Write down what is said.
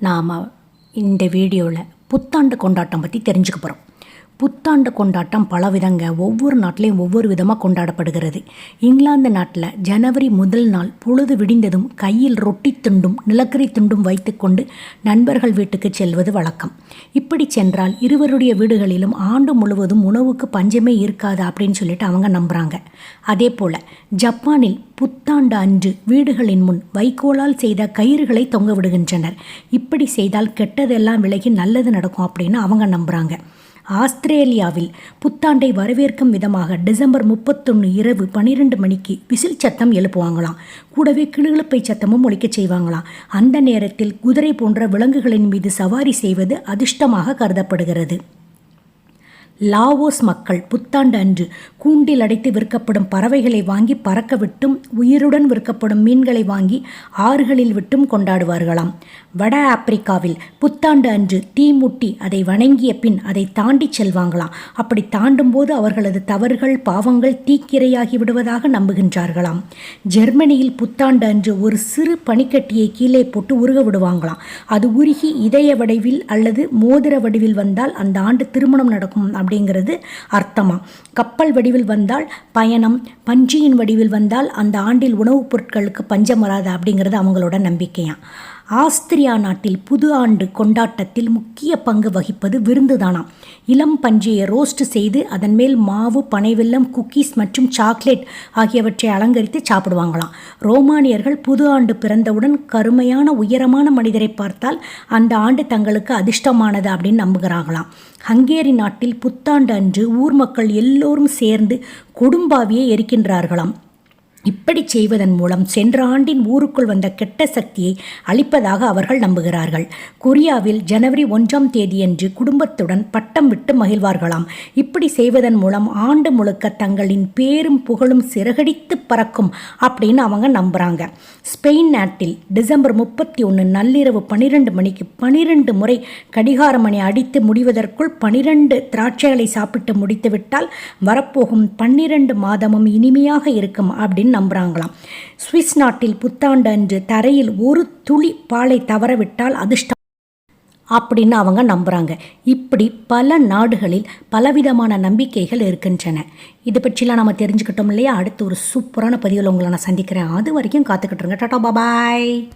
நாம் இந்த வீடியோவில் புத்தாண்டு கொண்டாட்டம் பற்றி தெரிஞ்சுக்க போகிறோம் புத்தாண்டு கொண்டாட்டம் பல விதங்க ஒவ்வொரு நாட்டிலையும் ஒவ்வொரு விதமாக கொண்டாடப்படுகிறது. இங்கிலாந்து நாட்டில் ஜனவரி முதல் நாள் பொழுது விடிந்ததும் கையில் ரொட்டி துண்டும் நிலக்கரி துண்டும் வைத்துக்கொண்டு நண்பர்கள் வீட்டுக்கு செல்வது வழக்கம். இப்படி சென்றால் இருவருடைய வீடுகளிலும் ஆண்டு முழுவதும் உணவுக்கு பஞ்சமே இருக்காது அப்படின்னு சொல்லிட்டு அவங்க நம்புகிறாங்க அதே போல் ஜப்பானில் புத்தாண்டு அன்று வீடுகளின் முன் வைக்கோலால் செய்த கயிறுகளை தொங்க விடுகின்றனர். இப்படி செய்தால் கெட்டதெல்லாம் விலகி நல்லது நடக்கும் அப்படின்னு அவங்க நம்புகிறாங்க ஆஸ்திரேலியாவில் புத்தாண்டை வரவேற்கும் விதமாக டிசம்பர் முப்பத்தொன்று இரவு பன்னிரெண்டு மணிக்கு விசில் சத்தம் எழுப்புவாங்களாம். கூடவே கிளுகிழப்பை சத்தமும் ஒழிக்கச் செய்வாங்களாம். அந்த நேரத்தில் குதிரை போன்ற விலங்குகளின் மீது சவாரி செய்வது அதிர்ஷ்டமாக கருதப்படுகிறது. லாவோஸ் மக்கள் புத்தாண்டு அன்று கூண்டில் அடைத்து விற்கப்படும் பறவைகளை வாங்கி பறக்க விட்டும் உயிருடன் விற்கப்படும் மீன்களை வாங்கி ஆறுகளில் விட்டும் கொண்டாடுவார்களாம். வட ஆப்பிரிக்காவில் புத்தாண்டு அன்று தீ முட்டி அதை வணங்கிய பின் அதை தாண்டி செல்வாங்களாம். அப்படி தாண்டும் போது அவர்களது தவறுகள் பாவங்கள் தீக்கிரையாகி விடுவதாக நம்புகின்றார்களாம். ஜெர்மனியில் புத்தாண்டு அன்று ஒரு சிறு பனிக்கட்டியை கீழே போட்டு உருக விடுவாங்களாம். அது உருகி இதய வடிவில் அல்லது மோதிர வடிவில் வந்தால் அந்த ஆண்டு திருமணம் நடக்கும் அப்படிங்கிறது அர்த்தமா? கப்பல் வடிவில் வந்தால் பயணம் பஞ்சியின் வடிவில் வந்தால் அந்த ஆண்டில் உணவுப் பொருட்களுக்கு பஞ்சம் வராது அப்படிங்கிறது அவங்களோட நம்பிக்கையாம் ஆஸ்திரியா நாட்டில் புது ஆண்டு கொண்டாட்டத்தில் முக்கிய பங்கு வகிப்பது விருந்துதானாம். இளம் பஞ்சியை ரோஸ்ட் செய்து அதன் மேல் மாவு பனைவெல்லம் குக்கீஸ் மற்றும் சாக்லேட் ஆகியவற்றை அலங்கரித்து சாப்பிடுவாங்களாம். ரோமானியர்கள் புது ஆண்டு பிறந்தவுடன் கருமையான உயரமான மனிதரை பார்த்தால் அந்த ஆண்டு தங்களுக்கு அதிர்ஷ்டமானது அப்படின்னு நம்புகிறாங்களாம். ஹங்கேரி நாட்டில் புத்தாண்டு அன்று ஊர் மக்கள் எல்லோரும் சேர்ந்து கொடும்பாவியை எரிக்கின்றார்களாம். இப்படி செய்வதன் மூலம் சென்ற ஆண்டின் ஊருக்குள் வந்த கெட்ட சக்தியை அழிப்பதாக அவர்கள் நம்புகிறார்கள். கொரியாவில் ஜனவரி ஒன்றாம் தேதியன்று குடும்பத்துடன் பட்டம் விட்டு மகிழ்வார்களாம். இப்படி செய்வதன் மூலம் ஆண்டு முழுக்க தங்களின் பேரும் புகழும் சிறகடித்து பறக்கும் அப்படின்னு அவங்க நம்புகிறாங்க ஸ்பெயின் நாட்டில் டிசம்பர் முப்பத்தி ஒன்று நள்ளிரவு பன்னிரெண்டு மணிக்கு பனிரெண்டு முறை கடிகார மணி அடித்து முடிவதற்குள் பனிரெண்டு திராட்சைகளை சாப்பிட்டு முடித்துவிட்டால் வரப்போகும் பன்னிரண்டு மாதமும் இனிமையாக இருக்கும் அப்படின்னு நம்புகிறாங்களாம் சுவிஸ் நாட்டில் புத்தாண்டு அன்று தரையில் ஒரு துளி பாலை தவறவிட்டால் அதிர்ஷ்டம் அப்படின்னு அவங்க நம்புகிறாங்க இப்படி பல நாடுகளில் பலவிதமான நம்பிக்கைகள் இருக்கின்றன. இதை பற்றிலாம் நம்ம தெரிஞ்சுக்கிட்டோம் இல்லையா? அடுத்து ஒரு சூப்பரான பதிவில் உங்களை நான் சந்திக்கிறேன். அது வரைக்கும் காத்துக்கிட்டுருங்க டாட்டா பாபாய்.